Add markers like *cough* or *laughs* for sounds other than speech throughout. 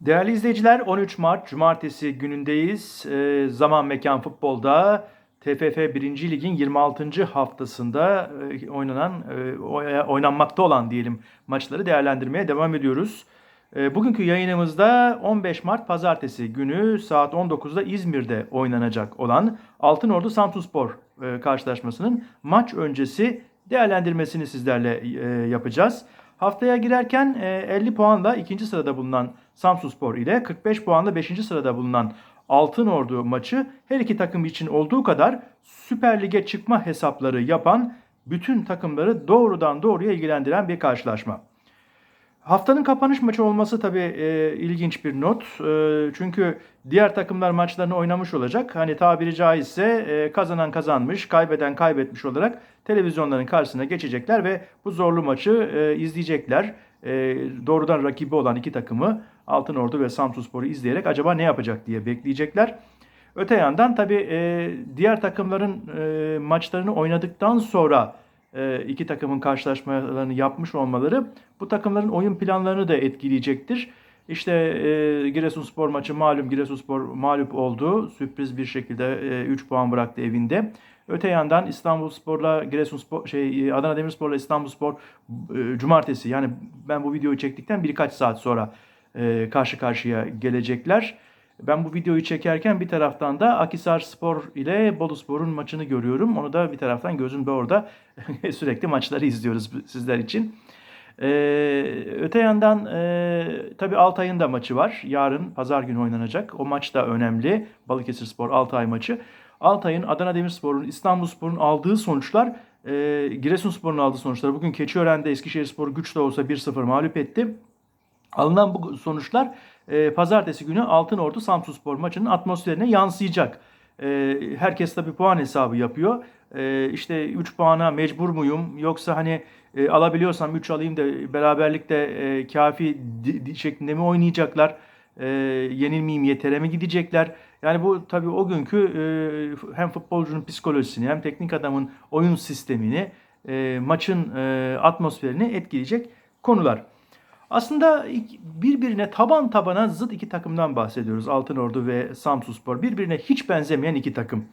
Değerli izleyiciler 13 Mart Cumartesi günündeyiz. Ee, zaman Mekan Futbol'da TFF 1. Lig'in 26. haftasında e, oynanan, e, oy- oynanmakta olan diyelim maçları değerlendirmeye devam ediyoruz. E, bugünkü yayınımızda 15 Mart Pazartesi günü saat 19'da İzmir'de oynanacak olan Altınordu Samsunspor e, karşılaşmasının maç öncesi değerlendirmesini sizlerle e, yapacağız. Haftaya girerken e, 50 puanla ikinci sırada bulunan Samsunspor ile 45 puanla 5. sırada bulunan Altınordu maçı her iki takım için olduğu kadar Süper Lig'e çıkma hesapları yapan bütün takımları doğrudan doğruya ilgilendiren bir karşılaşma. Haftanın kapanış maçı olması tabii e, ilginç bir not. E, çünkü diğer takımlar maçlarını oynamış olacak. Hani tabiri caizse e, kazanan kazanmış, kaybeden kaybetmiş olarak televizyonların karşısına geçecekler ve bu zorlu maçı e, izleyecekler. E, doğrudan rakibi olan iki takımı Altınordu ve Samsunspor'u izleyerek acaba ne yapacak diye bekleyecekler. Öte yandan tabii e, diğer takımların e, maçlarını oynadıktan sonra e, iki takımın karşılaşmalarını yapmış olmaları bu takımların oyun planlarını da etkileyecektir. İşte e, Giresunspor maçı malum Giresunspor mağlup oldu. Sürpriz bir şekilde 3 puan bıraktı evinde. Öte yandan İstanbulspor'la Giresunspor şey Adana Demirspor'la İstanbulspor e, cumartesi yani ben bu videoyu çektikten birkaç saat sonra e, karşı karşıya gelecekler. Ben bu videoyu çekerken bir taraftan da Akisar Spor ile Boluspor'un maçını görüyorum. Onu da bir taraftan gözümde orada *laughs* sürekli maçları izliyoruz sizler için. Ee, öte yandan e, tabii Altay'ın da maçı var. Yarın pazar günü oynanacak. O maç da önemli. Balıkesir Spor Altay maçı. Altay'ın, Adana Demirspor'un, İstanbulspor'un aldığı sonuçlar, e, Giresunspor'un aldığı sonuçlar. Bugün Keçiören'de Eskişehirspor güç de olsa 1-0 mağlup etti. Alınan bu sonuçlar e, pazartesi günü Altınordu Samsunspor maçının atmosferine yansıyacak. E, herkes tabi puan hesabı yapıyor. E, işte 3 puana mecbur muyum yoksa hani e, alabiliyorsam 3 alayım da beraberlikte e, kafi di- di- şeklinde mi oynayacaklar? E, yenilmeyeyim yetere mi gidecekler? Yani bu tabii o günkü e, hem futbolcunun psikolojisini hem teknik adamın oyun sistemini, e, maçın e, atmosferini etkileyecek konular. Aslında birbirine taban tabana zıt iki takımdan bahsediyoruz. Altınordu ve Samsunspor. Birbirine hiç benzemeyen iki takım.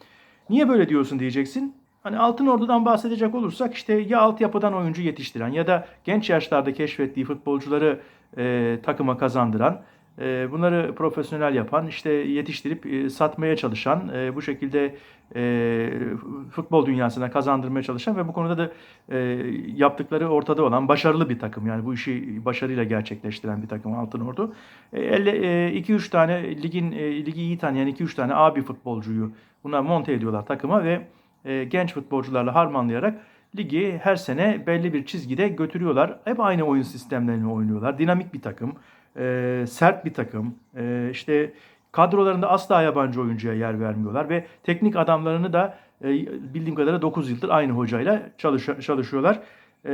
Niye böyle diyorsun diyeceksin. Hani Altınordu'dan bahsedecek olursak işte ya altyapıdan oyuncu yetiştiren ya da genç yaşlarda keşfettiği futbolcuları e, takıma kazandıran, bunları profesyonel yapan, işte yetiştirip e, satmaya çalışan, e, bu şekilde e, futbol dünyasına kazandırmaya çalışan ve bu konuda da yaptıkları ortada olan başarılı bir takım. Yani bu işi başarıyla gerçekleştiren bir takım Altınordu. 2-3 tane ligin ligi iyi tanıyan 2-3 tane abi futbolcuyu buna monte ediyorlar takıma ve genç futbolcularla harmanlayarak ligi her sene belli bir çizgide götürüyorlar. Hep aynı oyun sistemlerini oynuyorlar. Dinamik bir takım, e, sert bir takım. E, işte kadrolarında asla yabancı oyuncuya yer vermiyorlar ve teknik adamlarını da e, bildiğim kadarıyla 9 yıldır aynı hocayla çalış- çalışıyorlar. E,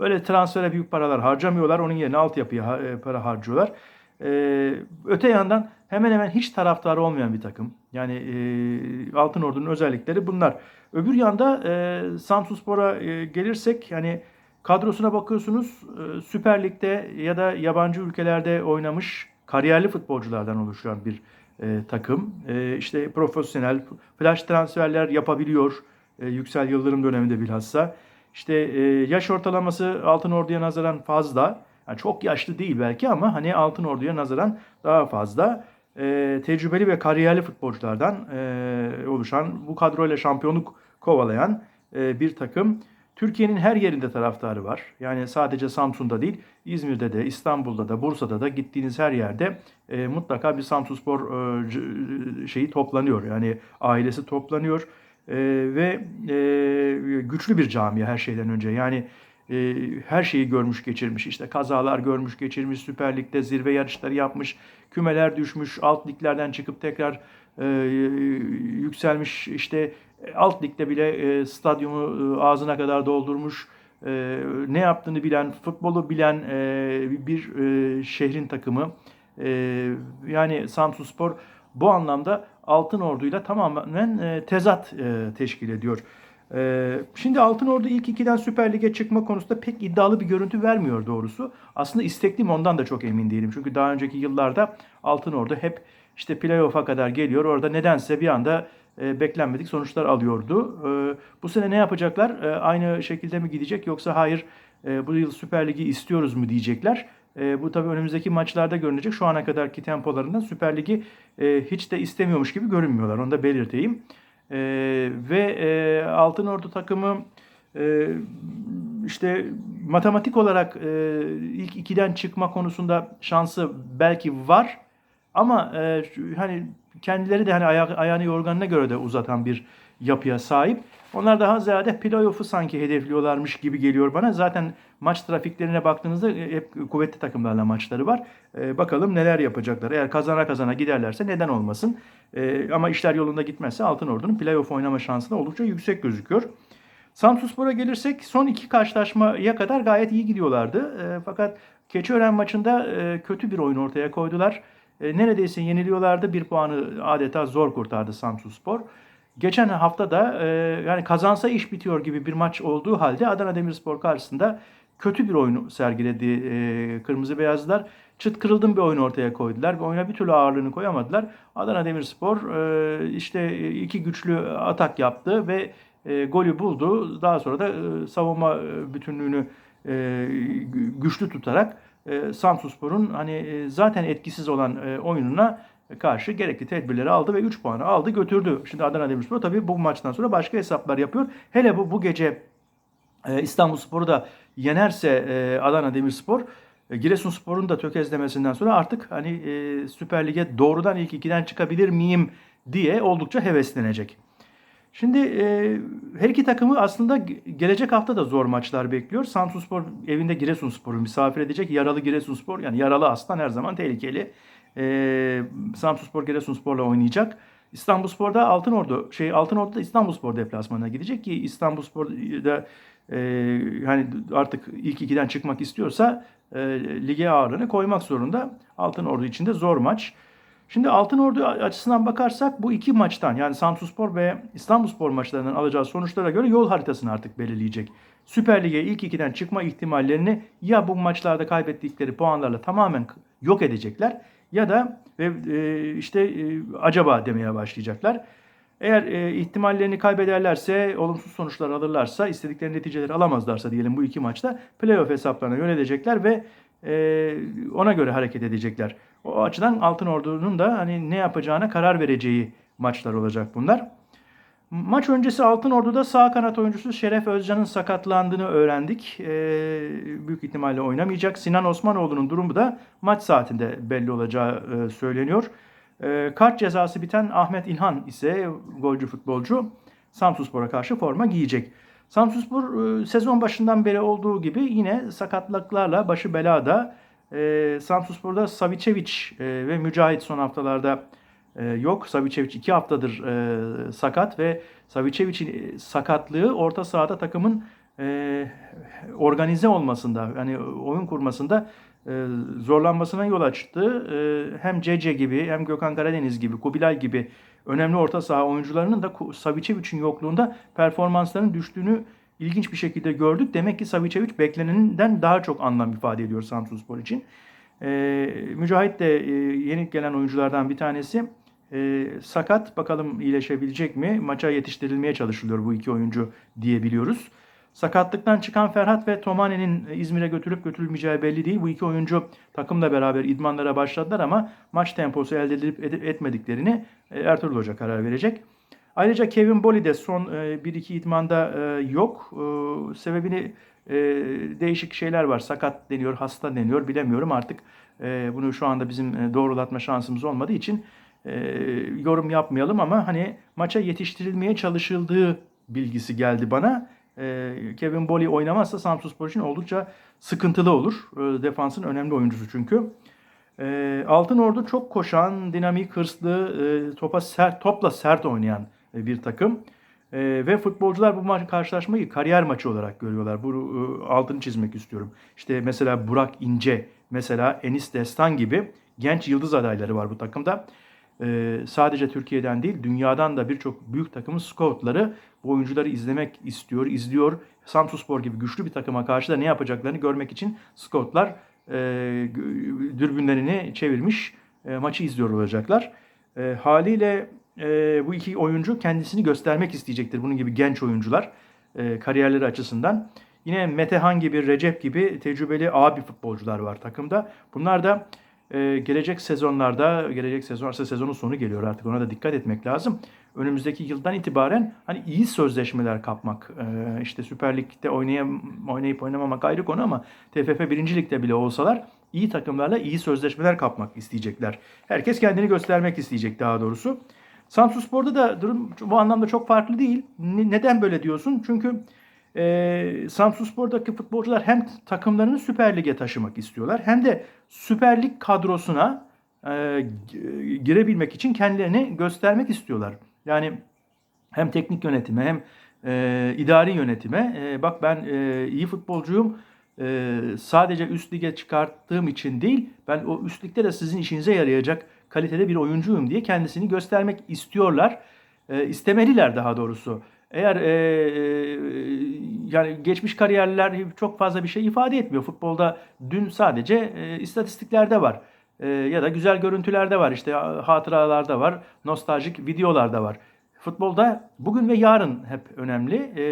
öyle transfere büyük paralar harcamıyorlar. Onun yerine altyapıya e, para harcıyorlar. E, öte yandan hemen hemen hiç taraftarı olmayan bir takım. Yani e, Altınordu'nun özellikleri bunlar. Öbür yanda e, Samsunspor'a e, gelirsek yani kadrosuna bakıyorsunuz e, Süper Lig'de ya da yabancı ülkelerde oynamış kariyerli futbolculardan oluşan bir e, takım. E, işte profesyonel flash transferler yapabiliyor. E, Yüksel Yıldırım döneminde bilhassa. İşte e, yaş ortalaması Altınordu'ya nazaran fazla. Yani çok yaşlı değil belki ama hani Altınordu'ya nazaran daha fazla. E, tecrübeli ve kariyerli futbolculardan e, oluşan bu kadroyla şampiyonluk kovalayan e, bir takım. Türkiye'nin her yerinde taraftarı var. Yani sadece Samsun'da değil, İzmir'de de, İstanbul'da da, Bursa'da da gittiğiniz her yerde e, mutlaka bir Samsunspor e, c- şeyi toplanıyor. Yani ailesi toplanıyor E, ve e, güçlü bir camia her şeyden önce. Yani e, her şeyi görmüş geçirmiş. İşte kazalar görmüş geçirmiş, Süper Lig'de zirve yarışları yapmış, kümeler düşmüş, alt liglerden çıkıp tekrar e, yükselmiş. İşte alt ligde bile e, stadyumu e, ağzına kadar doldurmuş. E, ne yaptığını bilen, futbolu bilen e, bir e, şehrin takımı. E, yani Samsunspor bu anlamda Altın Ordu'yla tamamen e, tezat e, teşkil ediyor. Ee, şimdi Altınordu ilk ikiden Süper Lig'e çıkma konusunda pek iddialı bir görüntü vermiyor doğrusu. Aslında istekliyim ondan da çok emin değilim. Çünkü daha önceki yıllarda Altınordu hep işte playoff'a kadar geliyor. Orada nedense bir anda e, beklenmedik sonuçlar alıyordu. E, bu sene ne yapacaklar? E, aynı şekilde mi gidecek yoksa hayır e, bu yıl Süper Lig'i istiyoruz mu diyecekler. Bu tabii önümüzdeki maçlarda görünecek. Şu ana kadarki tempolarından Süper Lig'i e, hiç de istemiyormuş gibi görünmüyorlar. Onu da belirteyim. E, ve e, Altın Ordu takımı e, işte matematik olarak e, ilk ikiden çıkma konusunda şansı belki var. Ama e, hani kendileri de hani aya- ayağını yorganına göre de uzatan bir yapıya sahip. Onlar daha ziyade playoff'u sanki hedefliyorlarmış gibi geliyor bana. Zaten maç trafiklerine baktığınızda e, hep kuvvetli takımlarla maçları var. E, bakalım neler yapacaklar. Eğer kazana kazana giderlerse neden olmasın. E, ama işler yolunda gitmezse Altınordu'nun playoff oynama şansı da oldukça yüksek gözüküyor. Samsunspor'a gelirsek son iki karşılaşmaya kadar gayet iyi gidiyorlardı. E, fakat Keçiören maçında e, kötü bir oyun ortaya koydular. E, neredeyse yeniliyorlardı. Bir puanı adeta zor kurtardı Samsunspor. Geçen hafta da e, yani kazansa iş bitiyor gibi bir maç olduğu halde Adana Demirspor karşısında kötü bir oyun sergiledi e, Kırmızı Beyazlılar. Çıt kırıldım bir oyun ortaya koydular. ve Oyuna bir türlü ağırlığını koyamadılar. Adana Demirspor e, işte iki güçlü atak yaptı ve e, golü buldu. Daha sonra da e, savunma bütünlüğünü e, gü- güçlü tutarak e, Samsunspor'un hani e, zaten etkisiz olan e, oyununa karşı gerekli tedbirleri aldı ve 3 puanı aldı götürdü. Şimdi Adana Demirspor tabii bu maçtan sonra başka hesaplar yapıyor. Hele bu bu gece e, İstanbulspor'u da yenerse e, Adana Demirspor e, Giresunspor'un da tökezlemesinden sonra artık hani e, Süper Lig'e doğrudan ilk ikiden çıkabilir miyim diye oldukça heveslenecek. Şimdi her iki takımı aslında ge- gelecek hafta da zor maçlar bekliyor. Samsunspor evinde Giresunspor'u misafir edecek. Yaralı Giresunspor yani yaralı aslan her zaman tehlikeli. E, Samsunspor Giresunspor'la oynayacak. İstanbulspor'da Altınordu şey Altınordu'da İstanbulspor deplasmanına gidecek ki İstanbulspor'da e, hani artık ilk ikiden çıkmak istiyorsa e, lige ağırlığını koymak zorunda. Altınordu için de zor maç. Şimdi Altınordu açısından bakarsak bu iki maçtan yani Samsunspor ve İstanbulspor maçlarından alacağı sonuçlara göre yol haritasını artık belirleyecek. Süper Lig'e ilk ikiden çıkma ihtimallerini ya bu maçlarda kaybettikleri puanlarla tamamen yok edecekler ya da e, işte e, acaba demeye başlayacaklar. Eğer e, ihtimallerini kaybederlerse, olumsuz sonuçlar alırlarsa, istedikleri neticeleri alamazlarsa diyelim bu iki maçta playoff hesaplarına yönelecekler ve e, ona göre hareket edecekler. O açıdan Altınordu'nun da hani ne yapacağına karar vereceği maçlar olacak bunlar. Maç öncesi Altınordu'da sağ kanat oyuncusu Şeref Özcan'ın sakatlandığını öğrendik. Ee, büyük ihtimalle oynamayacak. Sinan Osmanoğlu'nun durumu da maç saatinde belli olacağı e, söyleniyor. Ee, kart cezası biten Ahmet İlhan ise golcü futbolcu Samsunspor'a karşı forma giyecek. Samsunspor e, sezon başından beri olduğu gibi yine sakatlıklarla başı belada. E, Samsunspor'da Savicevic e, ve Mücahit son haftalarda e, yok. Savicevic iki haftadır e, sakat ve Savicevic'in sakatlığı orta sahada takımın e, organize olmasında, yani oyun kurmasında e, zorlanmasına yol açtı. E, hem Cece gibi hem Gökhan Karadeniz gibi, Kubilay gibi önemli orta saha oyuncularının da Savicevic'in yokluğunda performanslarının düştüğünü ilginç bir şekilde gördük. Demek ki Savicevic bekleneninden daha çok anlam ifade ediyor Samsunspor için. E, Mücahit de e, yeni gelen oyunculardan bir tanesi. Sakat bakalım iyileşebilecek mi? Maça yetiştirilmeye çalışılıyor bu iki oyuncu diyebiliyoruz. Sakatlıktan çıkan Ferhat ve Tomane'nin İzmir'e götürüp götürülmeyeceği belli değil. Bu iki oyuncu takımla beraber idmanlara başladılar ama maç temposu elde edip edip etmediklerini e, Ertuğrul Hoca karar verecek. Ayrıca Kevin Boli de son 1-2 idmanda e, yok. E, Sebebini e, değişik şeyler var. Sakat deniyor, hasta deniyor bilemiyorum artık. e, Bunu şu anda bizim e, doğrulatma şansımız olmadığı için e, yorum yapmayalım ama hani maça yetiştirilmeye çalışıldığı bilgisi geldi bana. E, Kevin Boli oynamazsa Samsunspor için oldukça sıkıntılı olur. E, Defansın önemli oyuncusu çünkü. E, Altın Ordu çok koşan, dinamik, hırslı, e, topa sert, topla sert oynayan e, bir takım. Ve futbolcular bu maç karşılaşmayı kariyer maçı olarak görüyorlar. Bu e, altını çizmek istiyorum. İşte mesela Burak İnce, mesela Enis Destan gibi genç yıldız adayları var bu takımda. E, sadece Türkiye'den değil dünyadan da birçok büyük takımın scoutları bu oyuncuları izlemek istiyor, izliyor. Samsunspor gibi güçlü bir takıma karşı da ne yapacaklarını görmek için scoutlar e, dürbünlerini çevirmiş e, maçı izliyor olacaklar. E, haliyle e, bu iki oyuncu kendisini göstermek isteyecektir. Bunun gibi genç oyuncular e, kariyerleri açısından. Yine Metehan gibi, Recep gibi tecrübeli abi futbolcular var takımda. Bunlar da e, gelecek sezonlarda, gelecek sezon aslında sezonun sonu geliyor artık ona da dikkat etmek lazım. Önümüzdeki yıldan itibaren hani iyi sözleşmeler kapmak, e, işte Süper Lig'de oynayam, oynayıp oynamamak ayrı konu ama TFF 1. Lig'de bile olsalar iyi takımlarla iyi sözleşmeler kapmak isteyecekler. Herkes kendini göstermek isteyecek daha doğrusu. Samsunspor'da da durum bu anlamda çok farklı değil. Ne- Neden böyle diyorsun? Çünkü e, Samsunspor'daki futbolcular hem takımlarını Süper Lig'e taşımak istiyorlar hem de Süper Lig kadrosuna e, girebilmek için kendilerini göstermek istiyorlar. Yani hem teknik yönetime hem e, idari yönetime e, bak ben e, iyi futbolcuyum e, sadece üst lige çıkarttığım için değil ben o üst ligde de sizin işinize yarayacak kalitede bir oyuncuyum diye kendisini göstermek istiyorlar. E, istemeliler daha doğrusu. Eğer e, e, yani geçmiş kariyerler çok fazla bir şey ifade etmiyor. Futbolda dün sadece e, istatistiklerde var. E, ya da güzel görüntülerde var. İşte hatıralarda var. Nostaljik videolarda var. Futbolda bugün ve yarın hep önemli E,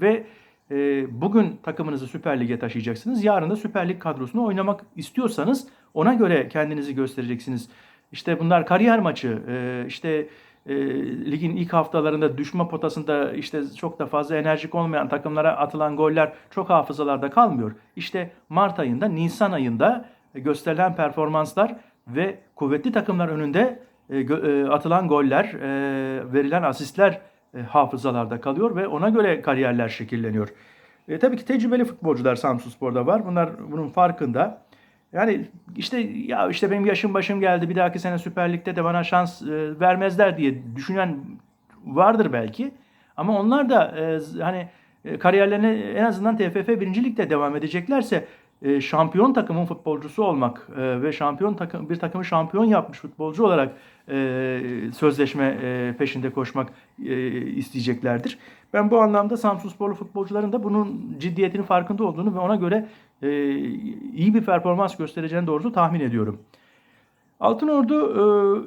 ve e, bugün takımınızı Süper Lig'e taşıyacaksınız. Yarın da Süper Lig kadrosunu oynamak istiyorsanız ona göre kendinizi göstereceksiniz. İşte bunlar kariyer maçı. E, işte e, ligin ilk haftalarında düşme potasında işte çok da fazla enerjik olmayan takımlara atılan goller çok hafızalarda kalmıyor. İşte Mart ayında, Nisan ayında gösterilen performanslar ve kuvvetli takımlar önünde e, e, atılan goller, e, verilen asistler e, hafızalarda kalıyor ve ona göre kariyerler şekilleniyor. E, tabii ki tecrübeli futbolcular Samsunspor'da var. Bunlar bunun farkında. Yani işte ya işte benim yaşım başım geldi bir dahaki sene Süper Lig'de de bana şans e, vermezler diye düşünen vardır belki. Ama onlar da e, hani e, kariyerlerine en azından TFF 1. Lig'de devam edeceklerse e, şampiyon takımın futbolcusu olmak e, ve şampiyon takım bir takımı şampiyon yapmış futbolcu olarak e, sözleşme e, peşinde koşmak e, isteyeceklerdir. Ben bu anlamda Samsunsporlu futbolcuların da bunun ciddiyetinin farkında olduğunu ve ona göre e, iyi bir performans göstereceğini doğrusu tahmin ediyorum. Altınordu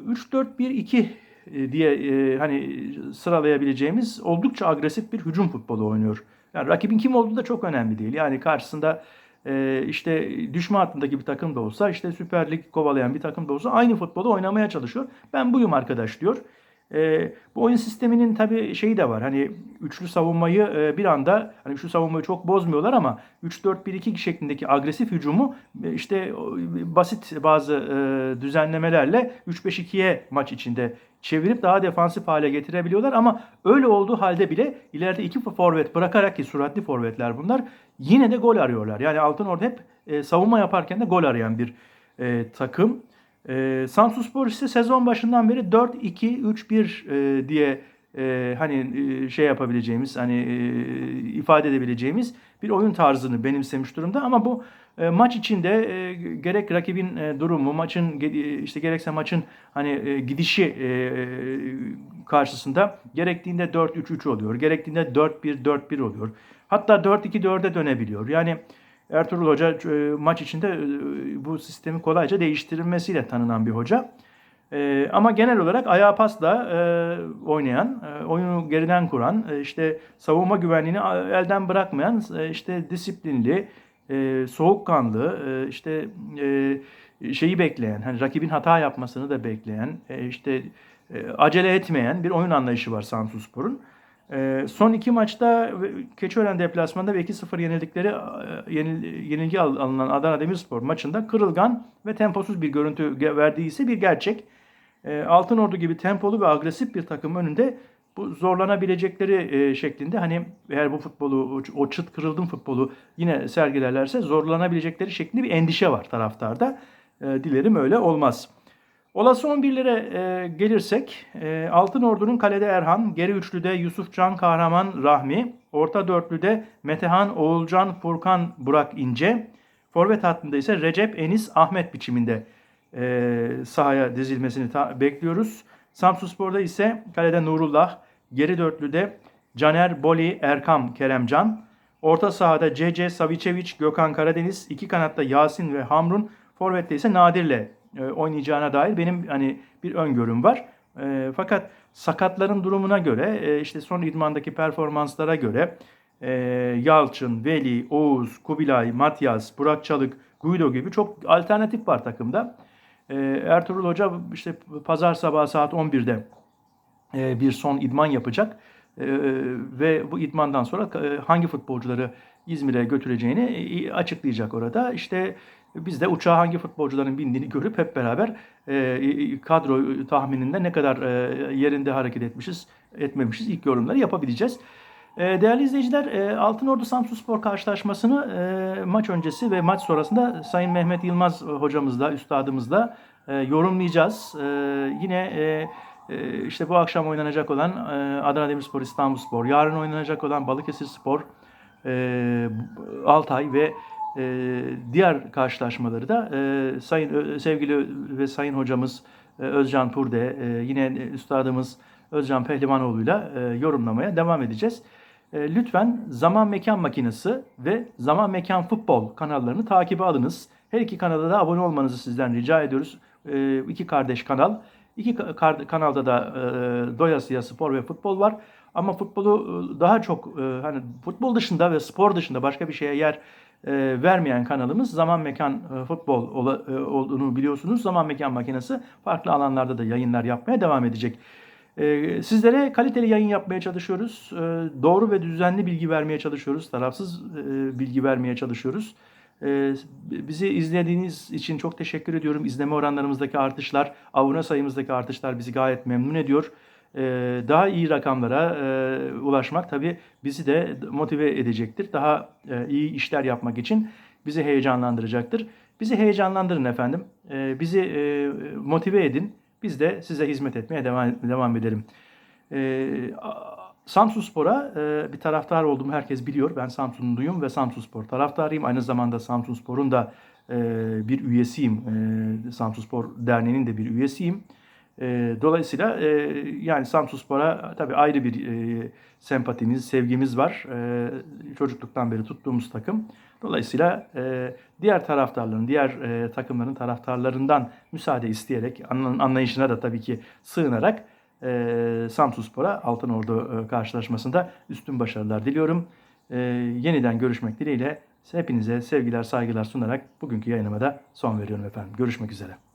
e, 3-4-1-2 e, diye e, hani sıralayabileceğimiz oldukça agresif bir hücum futbolu oynuyor. Yani rakibin kim olduğu da çok önemli değil. Yani karşısında e, işte düşme hattındaki bir takım da olsa işte Süper Lig kovalayan bir takım da olsa aynı futbolu oynamaya çalışıyor. Ben buyum arkadaş diyor. E, bu oyun sisteminin tabii şeyi de var. Hani üçlü savunmayı e, bir anda hani üçlü savunmayı çok bozmuyorlar ama 3-4-1-2 şeklindeki agresif hücumu e, işte basit bazı e, düzenlemelerle 3-5-2'ye maç içinde çevirip daha defansif hale getirebiliyorlar ama öyle olduğu halde bile ileride iki forvet bırakarak ki süratli forvetler bunlar yine de gol arıyorlar. Yani Altınordu hep e, savunma yaparken de gol arayan bir e, takım. E, Samsunspor ise sezon başından beri 4-2-3-1 e, diye e, hani e, şey yapabileceğimiz hani e, ifade edebileceğimiz bir oyun tarzını benimsemiş durumda. Ama bu e, maç içinde e, gerek rakibin e, durumu maçın ge- işte gerekse maçın hani e, gidişi e, karşısında gerektiğinde 4-3-3 oluyor gerektiğinde 4-1-4-1 oluyor. Hatta 4-2-4'e dönebiliyor. Yani Ertuğrul Hoca e, maç içinde e, bu sistemi kolayca değiştirilmesiyle tanınan bir hoca. E, ama genel olarak ayağa pasla oynayan, oyunu geriden kuran, işte savunma güvenliğini elden bırakmayan, işte disiplinli, soğukkanlı, işte şeyi bekleyen, hani rakibin hata yapmasını da bekleyen, işte acele etmeyen bir oyun anlayışı var Samsunspor'un. Ee, son iki maçta Keçiören deplasmanda ve 2-0 yenildikleri e, yenil- yenilgi al- alınan Adana Demirspor maçında kırılgan ve temposuz bir görüntü verdiği ise bir gerçek. Ee, Altınordu gibi tempolu ve agresif bir takım önünde bu zorlanabilecekleri e, şeklinde hani eğer bu futbolu o- çıt kırıldım futbolu yine sergilerlerse zorlanabilecekleri şeklinde bir endişe var taraftarda. E, dilerim öyle olmaz. Olası 11'lere e, gelirsek e, Altın Ordu'nun kalede Erhan, geri üçlüde Yusuf Can Kahraman Rahmi, orta dörtlüde Metehan, Oğulcan, Furkan, Burak İnce, forvet hattında ise Recep, Enis, Ahmet biçiminde e, sahaya dizilmesini bekliyoruz. Samsunspor'da ise kalede Nurullah, geri dörtlüde Caner, Boli, Erkam, Keremcan, orta sahada CC, Savicevic, Gökhan Karadeniz, iki kanatta Yasin ve Hamrun, forvette ise Nadir'le oynayacağına dair benim hani bir öngörüm var. E, fakat sakatların durumuna göre, e, işte son idmandaki performanslara göre e, Yalçın, Veli, Oğuz, Kubilay, Matyas, Burak Çalık, Guido gibi çok alternatif var takımda. E, Ertuğrul Hoca işte pazar sabahı saat 11'de e, bir son idman yapacak. E, ve bu idmandan sonra e, hangi futbolcuları İzmir'e götüreceğini e, açıklayacak orada. İşte biz de uçağa hangi futbolcuların bindiğini görüp hep beraber e, kadro tahmininde ne kadar e, yerinde hareket etmişiz, etmemişiz ilk yorumları yapabileceğiz. E, Değerli izleyiciler, e, Altınordu Samsunspor karşılaşmasını e, maç öncesi ve maç sonrasında Sayın Mehmet Yılmaz hocamızla, üstadımızla e, yorumlayacağız. E, Yine e, e, işte bu akşam oynanacak olan e, Adana Demirspor, İstanbulspor, yarın oynanacak olan Balıkesir Spor, e, Altay ve e, diğer karşılaşmaları da e, sayın sevgili ve sayın hocamız e, Özcan Turde, e, yine üstadımız Özcan Pehlivanoğlu'yla e, yorumlamaya devam edeceğiz. E, lütfen Zaman Mekan Makinesi ve Zaman Mekan Futbol kanallarını takibe alınız. Her iki kanala da abone olmanızı sizden rica ediyoruz. E, iki kardeş kanal. İki kanalda da e, doyasıya spor ve futbol var. Ama futbolu e, daha çok e, hani futbol dışında ve spor dışında başka bir şeye yer e, vermeyen kanalımız Zaman Mekan e, Futbol ola- e, olduğunu biliyorsunuz. Zaman Mekan Makinesi farklı alanlarda da yayınlar yapmaya devam edecek. E, Sizlere kaliteli yayın yapmaya çalışıyoruz. E, Doğru ve düzenli bilgi vermeye çalışıyoruz. Tarafsız e, bilgi vermeye çalışıyoruz. E, Bizi izlediğiniz için çok teşekkür ediyorum. İzleme oranlarımızdaki artışlar, abone sayımızdaki artışlar bizi gayet memnun ediyor. E, Daha iyi rakamlara e, ulaşmak tabii bizi de motive edecektir. Daha e, iyi işler yapmak için bizi heyecanlandıracaktır. Bizi heyecanlandırın efendim. Bizi motive edin. Biz de size hizmet etmeye devam, devam edelim. A- Samsunspor'a e, bir taraftar olduğumu herkes biliyor. Ben Samsunluyum ve Samsunspor taraftarıyım. Aynı zamanda Samsunspor'un da e, bir üyesiyim. E, Samsunspor Derneği'nin de bir üyesiyim. E, dolayısıyla e, yani Samsunspor'a tabii ayrı bir e, sempatimiz, sevgimiz var. E, çocukluktan beri tuttuğumuz takım. Dolayısıyla e, diğer taraftarların, diğer e, takımların taraftarlarından müsaade isteyerek, anla- anlayışına da tabii ki sığınarak e, Samsunspor'a Altınordu e, karşılaşmasında üstün başarılar diliyorum. E, yeniden görüşmek dileğiyle hepinize sevgiler, saygılar sunarak bugünkü yayınıma da son veriyorum efendim. Görüşmek üzere.